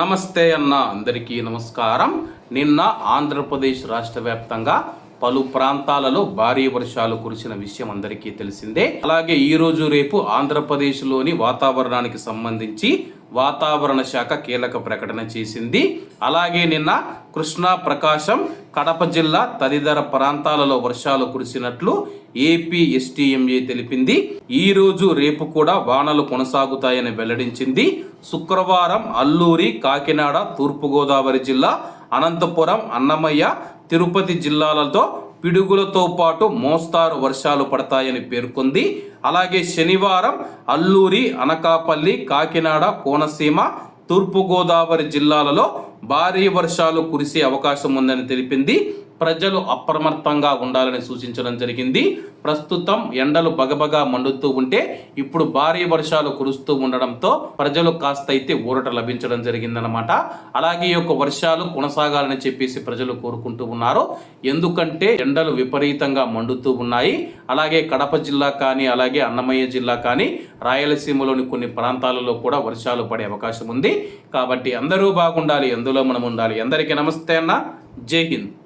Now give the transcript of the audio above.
నమస్తే అన్న అందరికీ నమస్కారం. నిన్న ఆంధ్రప్రదేశ్ రాష్ట్ర వ్యాప్తంగా పలు ప్రాంతాలలో భారీ వర్షాలు కురిసిన విషయం అందరికీ తెలిసిందే. అలాగే ఈరోజు రేపు ఆంధ్రప్రదేశ్లోని వాతావరణానికి సంబంధించి వాతావరణ శాఖ కీలక ప్రకటన చేసింది. అలాగే నిన్న కృష్ణా ప్రకాశం కడప జిల్లా తదితర ప్రాంతాలలో వర్షాలు కురిసినట్లు ఏపీ ఎస్టీఎంఏ తెలిపింది. ఈ రోజు రేపు కూడా వానలు కొనసాగుతాయని వెల్లడించింది. శుక్రవారం అల్లూరి కాకినాడ తూర్పుగోదావరి జిల్లా అనంతపురం అన్నమయ్య తిరుపతి జిల్లాలతో పిడుగులతో పాటు మోస్తారు వర్షాలు పడతాయని పేర్కొంది. అలాగే శనివారం అల్లూరి అనకాపల్లి కాకినాడ కోనసీమ తూర్పుగోదావరి జిల్లాలలో భారీ వర్షాలు కురిసే అవకాశం ఉందని తెలిపింది ప్రజలు అప్రమత్తంగా ఉండాలని సూచించడం జరిగింది. ప్రస్తుతం ఎండలు బగబగా మండుతూ ఉంటే ఇప్పుడు భారీ వర్షాలు కురుస్తూ ఉండడంతో ప్రజలు కాస్త అయితే ఊరట లభించడం జరిగిందనమాట అలాగే ఈ యొక్క వర్షాలు కొనసాగాలని చెప్పేసి ప్రజలు కోరుకుంటూ ఉన్నారు. ఎందుకంటే ఎండలు విపరీతంగా మండుతూ ఉన్నాయి. అలాగే కడప జిల్లా కానీ అలాగే అన్నమయ్య జిల్లా కానీ రాయలసీమలోని కొన్ని ప్రాంతాలలో కూడా వర్షాలు పడే అవకాశం ఉంది. కాబట్టి అందరూ బాగుండాలి ఎందులో మనం ఉండాలి. అందరికీ నమస్తే అన్న. జై హింద్.